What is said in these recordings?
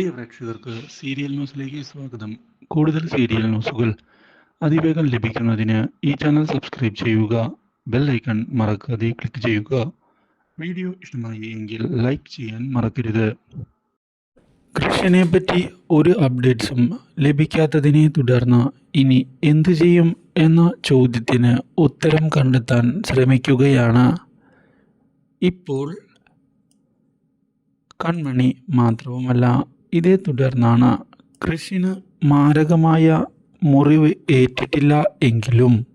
പ്രിയ പ്രേക്ഷകർക്ക് സീരിയൽ ന്യൂസിലേക്ക് സ്വാഗതം. കൂടുതൽ സീരിയൽ ന്യൂസുകൾ അതിവേഗം ലഭിക്കുന്നതിന് ഈ ചാനൽ സബ്സ്ക്രൈബ് ചെയ്യുക ബെൽ ഐക്കൺ മറക്കാതെ ക്ലിക്ക് ചെയ്യുക. വീഡിയോ ഇഷ്ടമായി എങ്കിൽ ലൈക്ക് ചെയ്യാൻ മറക്കരുത്. കൃഷ്ണനെ പറ്റി ഒരു അപ്ഡേറ്റ്സും ലഭിക്കാത്തതിനെ തുടർന്ന് ഇനി എന്തു ചെയ്യും എന്ന ചോദ്യത്തിന് ഉത്തരം കണ്ടെത്താൻ ശ്രമിക്കുകയാണ്. ഇപ്പോൾ കൺമണി മാത്രവുമല്ല ഇതേ തുടർന്നാണ് കൃഷിന് മാരകമായ മുറിവ് ഏറ്റിട്ടില്ല എങ്കിലും.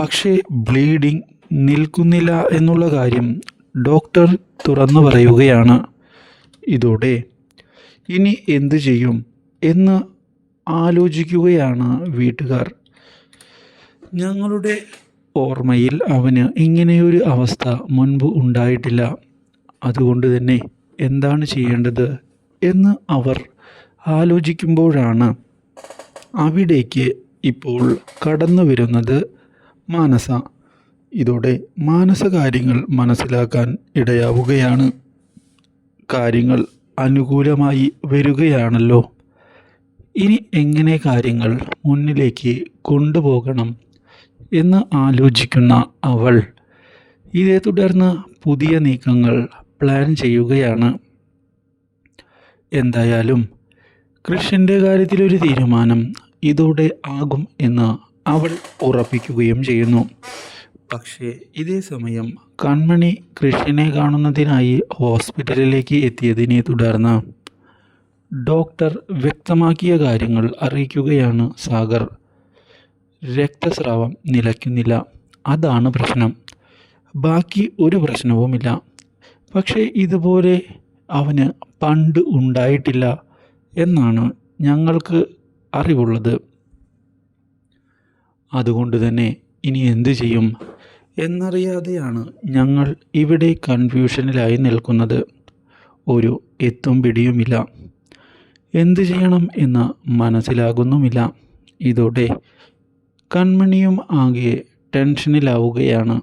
പക്ഷേ ബ്ലീഡിംഗ് നിൽക്കുന്നില്ല എന്നുള്ള കാര്യം ഡോക്ടർ തുറന്നു പറയുകയാണ്. ഇതോടെ ഇനി എന്തു ചെയ്യും എന്ന് ആലോചിക്കുകയാണ് വീട്ടുകാർ. ഞങ്ങളുടെ ഓർമ്മയിൽ അവന് ഇങ്ങനെയൊരു അവസ്ഥ മുൻപ് ഉണ്ടായിട്ടില്ല. അതുകൊണ്ട് തന്നെ എന്താണ് ചെയ്യേണ്ടത് എന്ന് അവർ ആലോചിക്കുമ്പോഴാണ് അവിടേക്ക് ഇപ്പോൾ കടന്നു വരുന്നത് മാനസ. ഇതോടെ മാനസ കാര്യങ്ങൾ മനസ്സിലാക്കാൻ ഇടയാവുകയാണ്. കാര്യങ്ങൾ അനുകൂലമായി വരികയാണല്ലോ. ഇനി എങ്ങനെ കാര്യങ്ങൾ മുന്നിലേക്ക് കൊണ്ടുപോകണം എന്ന് ആലോചിക്കുന്ന അവൾ. ഇതേ തുടർന്ന് പുതിയ നീക്കങ്ങൾ പ്ലാൻ ചെയ്യുകയാണ്. എന്തായാലും കൃഷിന്റെ കാര്യത്തിലൊരു തീരുമാനം ഇതോടെ ആകും എന്ന് അവൾ ഉറപ്പിക്കുകയും ചെയ്യുന്നു. പക്ഷേ ഇതേ സമയം കൺമണി കൃഷ്ണനെ കാണുന്നതിനായി ഹോസ്പിറ്റലിലേക്ക് എത്തിയതിനെ തുടർന്ന് ഡോക്ടർ വ്യക്തമാക്കിയ കാര്യങ്ങൾ അറിയിക്കുകയാണ് സാഗർ. രക്തസ്രാവം നിലയ്ക്കുന്നില്ല. അതാണ് പ്രശ്നം. ബാക്കി ഒരു പ്രശ്നവുമില്ല. പക്ഷേ ഇതുപോലെ അവന് പണ്ട് ഉണ്ടായിട്ടില്ല എന്നാണ് ഞങ്ങൾക്ക് അറിവുള്ളത്. അതുകൊണ്ട് തന്നെ ഇനി എന്തു ചെയ്യും എന്നറിയാതെയാണ് ഞങ്ങൾ ഇവിടെ കൺഫ്യൂഷനിലായി നിൽക്കുന്നത്. ഒരു എത്തും പിടിയുമില്ല. എന്തു ചെയ്യണം എന്ന് മനസ്സിലാകുന്നുമില്ല. ഇതോടെ കൺമണിയും ആകെ ടെൻഷനിലാവുകയാണ്.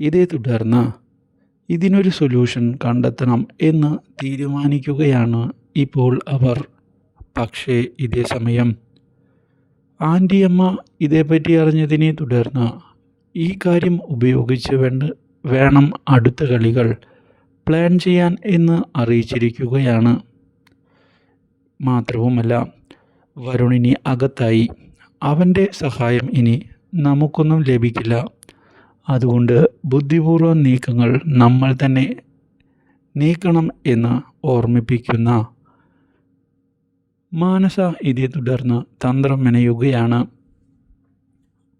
ഇതേ തുടർന്ന് ഇതിനൊരു സൊല്യൂഷൻ കണ്ടെത്തണം എന്ന് തീരുമാനിക്കുകയാണ് ഇപ്പോൾ അവർ. പക്ഷേ ഇതേ സമയം ആന്റിയമ്മ ഇതേപ്പറ്റി അറിഞ്ഞതിനെ തുടർന്ന് ഈ കാര്യം ഉപയോഗിച്ച് വേണ്ട വേണം അടുത്ത കളികൾ പ്ലാൻ ചെയ്യാൻ എന്ന് അറിയിച്ചിരിക്കുകയാണ്. മാത്രവുമല്ല വരുണിനി അകത്തായി. അവന്റെ സഹായം ഇനി നമുക്കൊന്നും ലഭിക്കില്ല. അതുകൊണ്ട് ബുദ്ധിപൂർവം നീക്കങ്ങൾ നമ്മൾ തന്നെ നീക്കണം എന്ന് ഓർമ്മിപ്പിക്കുന്ന മാനസ ഇതേ തുടർന്ന് തന്ത്രം മെനയുകയാണ്.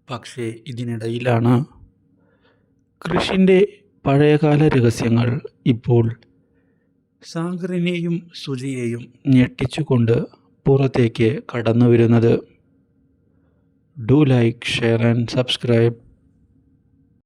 പക്ഷേ ഇതിനിടയിലാണ് കൃഷിന്റെ പഴയകാല രഹസ്യങ്ങൾ ഇപ്പോൾ സാഗറിനെയും സുജിയെയും ഞെട്ടിച്ചുകൊണ്ട് പുറത്തേക്ക് കടന്നു വരുന്നത് do like share and subscribe.